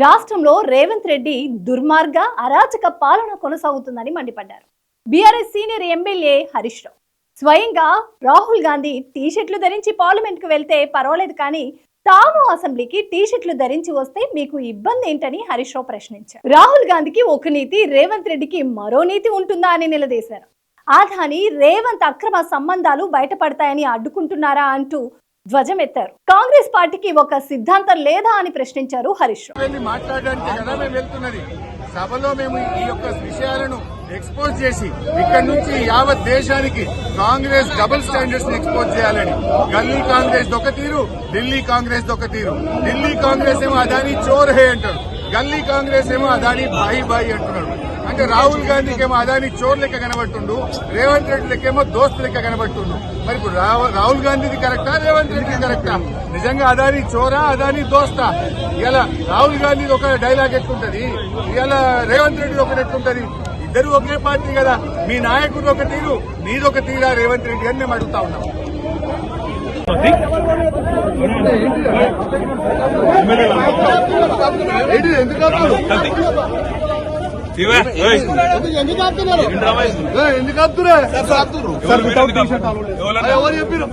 రాష్ట్రంలో రేవంత్ రెడ్డి దుర్మార్గ అరాచక పాలన కొనసాగుతుందని మండిపడ్డారు. BRS senior MLA Harish Rao. స్వయంగా రాహుల్ గాంధీ టీషర్ట్లు ధరించి పార్లమెంట్కు వెళ్తే పర్వాలేదు కానీ తాము అసెంబ్లీకి టీషర్ట్లు ధరించి వస్తే మీకు ఇబ్బంది ఏంటని హరీష్ రావు ప్రశ్నించారు. రాహుల్ గాంధీకి ఒక నీతి రేవంత్ రెడ్డికి మరో నీతి ఉంటుందా అని నిలదీశారు. ఆధాని రేవంత్ అక్రమ సంబంధాలు బయటపడతాయని అడ్డుకుంటున్నారా అంటూ ధ్వజమెత్తారు. కాంగ్రెస్ పార్టీకి ఒక సిద్ధాంతం లేదా అని ప్రశ్నించారు హరీష్ మాట్లాడడానికి కదా మేము వెళ్తున్నది. సభలో మేము ఈ యొక్క విషయాలను ఎక్స్పోజ్ చేసి ఇక్కడ నుంచి యావత్ దేశానికి కాంగ్రెస్ డబుల్ స్టాండర్డ్స్ని ఎక్స్పోజ్ చేయాలని. గల్లీ కాంగ్రెస్ ఒక తీరు ఢిల్లీ కాంగ్రెస్ ఒక తీరు ఢిల్లీ కాంగ్రెస్ ఏమో అదాని చోర్ హే అంటారు. గల్లీ కాంగ్రెస్ ఏమో అదాని బాయి బాయి అంటున్నాడు. అంటే రాహుల్ గాంధీకి ఏమో అదాని చోర్ లెక్క కనబడుతుండు రేవంత్ రెడ్డి లెక్కేమో దోస్త్ లెక్క కనబడుతుండు. మరి ఇప్పుడు రాహుల్ గాంధీది కరెక్టా రేవంత్ రెడ్డి కరెక్టా? నిజంగా అదాని చోరా అదాని దోస్తా? ఇలా రాహుల్ గాంధీ ఒక డైలాగ్ ఎట్లుంటది? ఇలా రేవంత్ రెడ్డి ఒకటి ఎట్లుంటది? ఇద్దరు ఒకే పార్టీ కదా మీ నాయకుడు ఒక తీరు నీదొక తీరా రేవంత్ రెడ్డి అని మేము అడుగుతా ఉన్నాం. ఎందుకు ఆపుతురా? ఎవరు చెప్పిరు?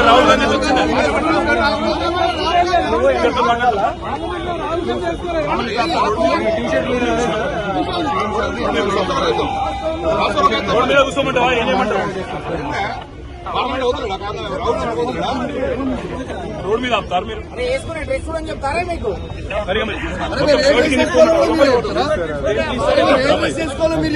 రాహుల్ గాంధీ మీద కూర్చోమంటావా ఏం చేయమంటావు మీద ఆపుతారు మీరు వేసుకునే డ్రెస్ చెప్తారా మీకు